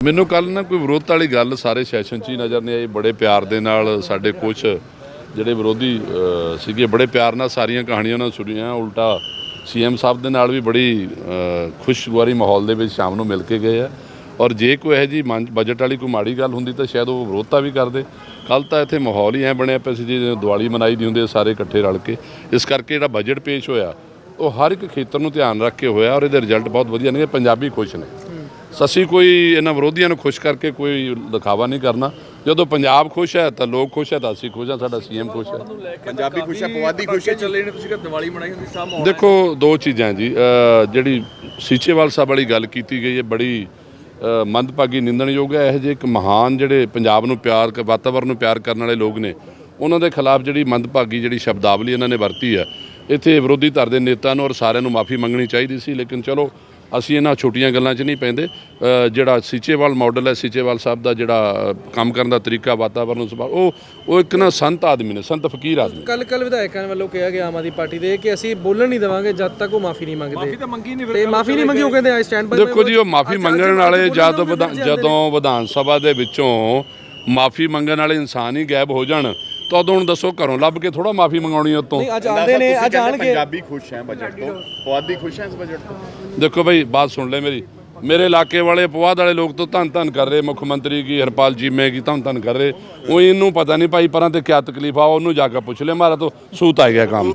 ਮੈਨੂੰ ਕੱਲ ਨਾ ਕੋਈ ਵਿਰੋਧ ਵਾਲੀ ਗੱਲ ਸਾਰੇ ਸੈਸ਼ਨ 'ਚ ਹੀ ਨਜ਼ਰ ਨਹੀਂ ਆਈ ਬੜੇ ਪਿਆਰ ਦੇ ਨਾਲ ਸਾਡੇ ਕੁਝ ਜਿਹੜੇ ਵਿਰੋਧੀ ਸੀਗੇ ਬੜੇ ਪਿਆਰ ਨਾਲ ਸਾਰੀਆਂ ਕਹਾਣੀਆਂ ਉਹਨਾਂ ਸੁਣੀਆਂ। ਉਲਟਾ ਸੀਐਮ ਸਾਹਿਬ ਦੇ ਨਾਲ ਵੀ ਬੜੀ ਅ, ਖੁਸ਼ਗਵਾਰੀ ਮਾਹੌਲ ਦੇ ਵਿੱਚ ਸ਼ਾਮ ਨੂੰ ਮਿਲ ਕੇ ਗਏ ਆ। ਔਰ ਜੇ ਕੋਈ ਇਹੋ ਜੀ ਬਜਟ ਵਾਲੀ ਕੋਈ ਮਾੜੀ ਗੱਲ ਹੁੰਦੀ ਤਾਂ ਸ਼ਾਇਦ ਉਹ ਵਿਰੋਧਤਾ ਵੀ ਕਰਦੇ। ਕੱਲ ਤਾਂ ਇੱਥੇ ਮਾਹੌਲ ਹੀ ਐ ਬਣਿਆ ਪਿਆ ਸੀ ਜੀ ਦੀਵਾਲੀ ਮਨਾਈ ਦੀ ਹੁੰਦੀ ਸਾਰੇ ਇਕੱਠੇ ਰਲ ਕੇ। ਇਸ ਕਰਕੇ ਜਿਹੜਾ ਬਜਟ ਪੇਸ਼ ਹੋਇਆ ਉਹ ਹਰ ਇੱਕ ਖੇਤਰ ਨੂੰ ਧਿਆਨ ਰੱਖ ਕੇ ਹੋਇਆ ਔਰ ਇਹਦੇ ਰਿਜ਼ਲਟ ਬਹੁਤ ਵਧੀਆ ਨੇ ਪੰਜਾਬੀ ਖੁਸ਼ ਨੇ। ਅਸੀਂ ਕੋਈ ਇਹਨਾਂ ਵਿਰੋਧੀਆਂ ਨੂੰ ਖੁਸ਼ ਕਰਕੇ ਕੋਈ ਦਿਖਾਵਾ ਨਹੀਂ ਕਰਨਾ। ਜਦੋਂ ਪੰਜਾਬ ਖੁਸ਼ ਹੈ ਤਾਂ ਲੋਕ ਖੁਸ਼ ਹੈ ਤਾਂ ਅਸੀਂ ਖੁਸ਼ ਹਾਂ ਸਾਡਾ ਸੀਐਮ ਖੁਸ਼ ਹੈ। ਪੰਜਾਬੀ ਖੁਸ਼ ਹੈ ਪਵਾਦੀ ਖੁਸ਼ ਹੈ ਜੀ। ਚੱਲੇ ਨੇ ਤੁਸੀਂ ਕਿ ਦੀਵਾਲੀ ਮਨਾਈ ਹੁੰਦੀ ਸਭ ਮਾਹੌਲ ਦੇਖੋ ਦੋ ਚੀਜ਼ਾਂ ਜੀ ਜਿਹੜੀ ਸੀਚੇਵਾਲ ਸਾਹਿਬ ਵਾਲੀ ਗੱਲ ਕੀਤੀ ਗਈ ਹੈ ਬੜੀ ਮੰਦਭਾਗੀ ਨਿੰਦਣਯੋਗ ਹੈ। ਇਹ ਜਿਹੇ ਇੱਕ ਮਹਾਨ ਜਿਹੜੇ ਪੰਜਾਬ ਨੂੰ ਪਿਆਰ ਵਾਤਾਵਰਣ ਨੂੰ ਪਿਆਰ ਕਰਨ ਵਾਲੇ ਲੋਕ ਨੇ ਉਹਨਾਂ ਦੇ ਖਿਲਾਫ ਜਿਹੜੀ ਮੰਦਭਾਗੀ ਜਿਹੜੀ ਸ਼ਬਦਾਵਲੀ ਇਹਨਾਂ ਨੇ ਵਰਤੀ ਹੈ ਇੱਥੇ ਵਿਰੋਧੀ ਧਿਰ ਦੇ ਨੇਤਾ ਨੂੰ ਔਰ ਸਾਰਿਆਂ ਨੂੰ ਮਾਫੀ ਮੰਗਣੀ ਚਾਹੀਦੀ ਸੀ ਲੇਕਿਨ ਚਲੋ ਅਸੀਂ ਇਹਨਾਂ ਛੋਟੀਆਂ ਗੱਲਾਂ 'ਚ ਨਹੀਂ ਪੈਂਦੇ। ਜਿਹੜਾ ਸੀਚੇਵਾਲ ਮਾਡਲ ਹੈ ਸੀਚੇਵਾਲ ਸਾਹਿਬ ਦਾ ਜਿਹੜਾ ਕੰਮ ਕਰਨ ਦਾ ਤਰੀਕਾ ਵਾਤਾਵਰਣ ਨੂੰ ਉਹ ਉਹ ਇੱਕ ਨਾ ਸੰਤ ਆਦਮੀ ਨੇ ਸੰਤ ਫਕੀਰ ਆਦਮੀ ਕੱਲ ਕੱਲ ਵਿਧਾਇਕਾਂ ਵੱਲੋਂ ਕਿਹਾ ਗਿਆ ਆਮ ਆਦਮੀ ਪਾਰਟੀ ਦੇ ਕਿ ਅਸੀਂ ਬੋਲਣ ਨਹੀਂ ਦੇਵਾਂਗੇ ਜਦ ਤੱਕ ਉਹ ਮਾਫੀ ਨਹੀਂ ਮੰਗਦੇ। ਮਾਫੀ ਤਾਂ ਮੰਗੀ ਨਹੀਂ ਤੇ ਮਾਫੀ ਨਹੀਂ ਮੰਗੀ ਉਹ ਕਹਿੰਦੇ ਆਈ ਸਟੈਂਡ ਬਾਈ ਦੇਖੋ ਜੀ ਉਹ ਮਾਫੀ ਮੰਗਣ ਵਾਲੇ ਜਦ ਜਦੋਂ ਵਿਧਾਨ ਸਭਾ ਦੇ ਵਿੱਚੋਂ ਮਾਫੀ ਮੰਗਣ ਵਾਲੇ ਇਨਸਾਨ ਹੀ ਗਾਇਬ ਹੋ ਜਾਣ। ਤਾਂ ਉਦੋਂ ਹੁਣ ਦੱਸੋ ਘਰੋਂ ਲੱਭ ਕੇ ਥੋੜਾ ਮਾਫੀ ਮੰਗਾਉਣੀ ਉਤੋਂ? ਨਹੀਂ ਅੱਜ ਆਉਂਦੇ ਨੇ ਅੱਜ ਆਣਗੇ ਪੰਜਾਬੀ ਖੁਸ਼ ਹੈ ਬਜਟ ਤੋਂ। ਪਵਾਦੀ ਖੁਸ਼ ਹੈ ਇਸ ਬਜਟ ਤੋਂ? ਦੇਖੋ ਭਾਈ ਬਾਤ ਸੁਣ ਲੈ ਮੇਰੀ। ਮੇਰੇ ਇਲਾਕੇ ਵਾਲੇ ਪਵਾਦ ਵਾਲੇ ਲੋਕ ਤਾਂ ਧੰਨ ਧੰਨ ਕਰ ਰਹੇ ਮੁੱਖ ਮੰਤਰੀ ਕੀ ਹਰਪਾਲ ਚੀਮੇ ਕੀ ਧੰਨ ਧੰਨ ਕਰ ਰਹੇ। ਉਹ ਇਹਨੂੰ ਪਤਾ ਨਹੀਂ ਭਾਈ ਪਰਾਂ ਤੇ ਕੀ ਤਕਲੀਫ ਆ ਉਹਨੂੰ ਜਾ ਕੇ ਪੁੱਛ ਲੈ ਮਾਰਾ ਤਾਂ ਸੂਤ ਆ ਗਿਆ ਕੰਮ।